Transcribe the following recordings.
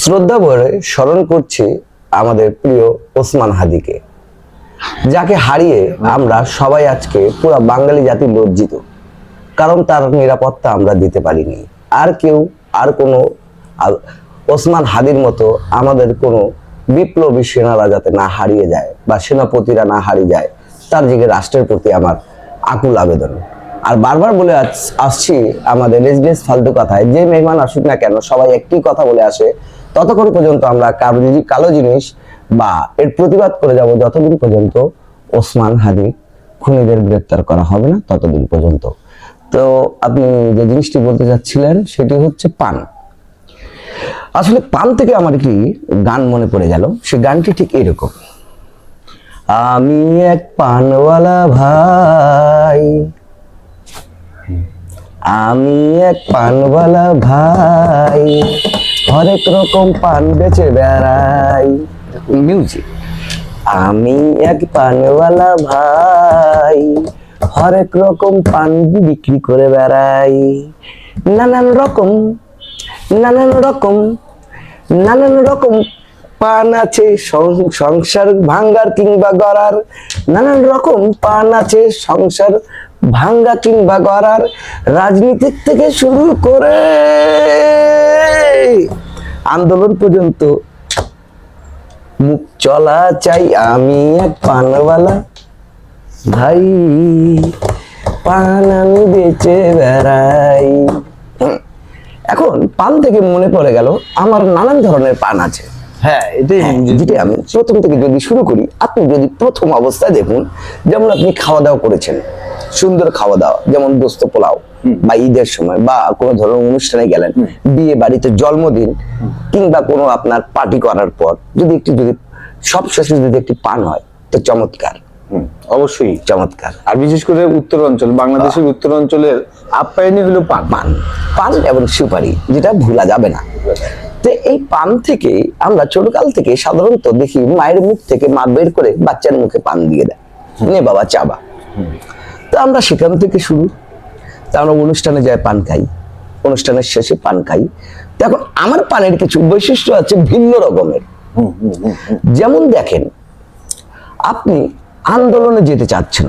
শ্রদ্ধা ভরে স্মরণ করছি আমাদের প্রিয় ওসমান হাদিকে, যাকে হারিয়ে আমরা সবাই আজকে পুরো বাঙালি জাতি লজ্জিত, কারণ তার নিরাপত্তা আমরা দিতে পারিনি। আর কেউ, আর কোনো ওসমান হাদির মতো আমাদের কোনো বিপ্লবী সেনারা যাতে না হারিয়ে যায় বা সেনাপতিরা না হারিয়ে যায়, তার দিকে রাষ্ট্রের প্রতি আমার আকুল আবেদন। আর বারবার বলে আস- আসছি আমাদের রেজনেস ফালতু কথায়, যে মেহমান আসুক না কেন, সবাই একটি কথা বলে আসে ততক্ষণ পর্যন্ত আমরা কারও যদি কালো জিনিস বা এর প্রতিবাদ করে যাব যতদিন পর্যন্ত ওসমান হাদি খুনিদের গ্রেপ্তার করা হবে না, ততদিন পর্যন্ত। তো আপনি যে জিনিসটি বলতে চাচ্ছিলেন সেটি হচ্ছে পান। আসলে পান থেকে আমার একটি গান মনে পড়ে গেল, সে গানটি ঠিক এরকম। আমি এক পানওয়ালা ভাই আমি এক পানওয়ালা ভাই, হরেক রকম পান বেচে বেড়াই। মিউজিক আমি এক পানওয়ালা ভাই, হরেক রকম পান বিক্রি করে বেড়াই। নানান রকম নানান রকম নানান রকম পান আছে সংসার ভাঙ্গার কিংবা গড়ার। নানান রকম পান আছে, সংসার ভাঙ্গা কিংবা গড়ার। রাজনীতির থেকে শুরু করে আন্দোলন পর্যন্ত মুখ চলা চাই আমি এক পানওয়ালা। ভাই, পান আমি বেচে বেড়াই। এখন পান থেকে মনে পড়ে গেল, আমার নানান ধরনের পান আছে। হ্যাঁ এটাই যেটি আমি প্রথম থেকে যদি শুরু করি আপনি যদি প্রথম অবস্থায় দেখুন যেমন আপনি খাওয়া দাওয়া করেছেন সুন্দর খাওয়া দাওয়া যেমন দোস্ত পোলাও বা ঈদের সময় বা কোনো ধরনের অনুষ্ঠানে গেলেন বিয়ে বাড়িতে জন্মদিন কিংবা কোনো আপনার পার্টি করার পর যদি একটি যদি সব শেষে যদি একটি পান হয় তো চমৎকার। অবশ্যই। চমৎকার। আর বিশেষ করে উত্তর অঞ্চল বাংলাদেশের উত্তর অঞ্চলের আপ্যায়নই হলো পান। পান পান এবং সুপারি যেটা ভোলা যাবে না। তো এই পান থেকে আমরা ছোটকাল থেকে সাধারণত দেখি মায়ের মুখ থেকে মা বের করে বাচ্চার মুখে পান দিয়ে দেয়। নে বাবা চাবা তো আমরা সেখান থেকে শুরু। তা আমরা অনুষ্ঠানে যাই পান খাই। অনুষ্ঠানের শেষে পান খাই। তো এখন আমার পানের কিছু বৈশিষ্ট্য আছে ভিন্ন রকমের। যেমন দেখেন আপনি আন্দোলনে যেতে চাচ্ছেন।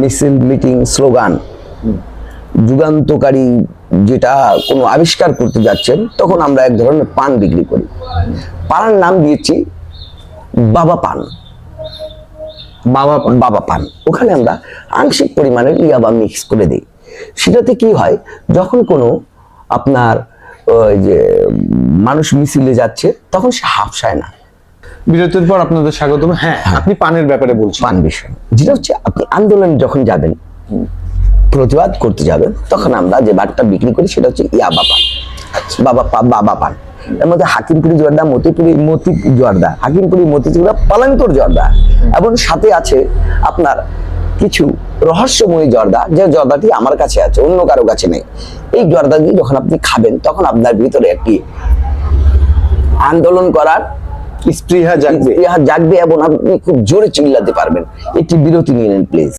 মিছিল মিটিং স্লোগান। যুগান্তকারী যেটা কোনো আবিষ্কার করতে যাচ্ছেন তখন আমরা এক ধরনের পান বিক্রি করি। পানের নাম দিয়েছি বাবা পান। বাবা পান। বাবা পান। ওখানে আমরা আংশিক পরিমাণের ইয়াবা মিক্স করে দিই। সেটাতে কি হয় যখন কোনো আপনার ওই যে মানুষ মিছিলে যাচ্ছে তখন সে হাফসায় না। বিরতির পর আপনাদের স্বাগতম। হ্যাঁ। আপনি পানের ব্যাপারে বলছেন। পান বিষয়। যেটা হচ্ছে আপনি আন্দোলনে যখন যাবেন প্রতিবাদ করতে যাবেন তখন আমরা যে বারটা বিক্রি করি সেটা হচ্ছে ইয়াবা পান বাবা পা বাবা পান। এর মধ্যে হাকিমপুরি জর্দা মতিপুরি মতি জর্দা। হাকিমপুরি মতিচুরা পালান্তর জর্দা। এবং সাথে আছে আপনার কিছু রহস্যময়ী জর্দা যে জর্দাটি আমার কাছে আছে অন্য কারও কাছে নেই। এই জর্দা দিয়ে যখন আপনি খাবেন তখন আপনার ভিতরে একটি আন্দোলন করার স্পৃহা জাগবে। জাগবে এবং আপনি খুব জোরে চিল্লাতে পারবেন। একটি বিরতি নিয়ে নেন প্লিজ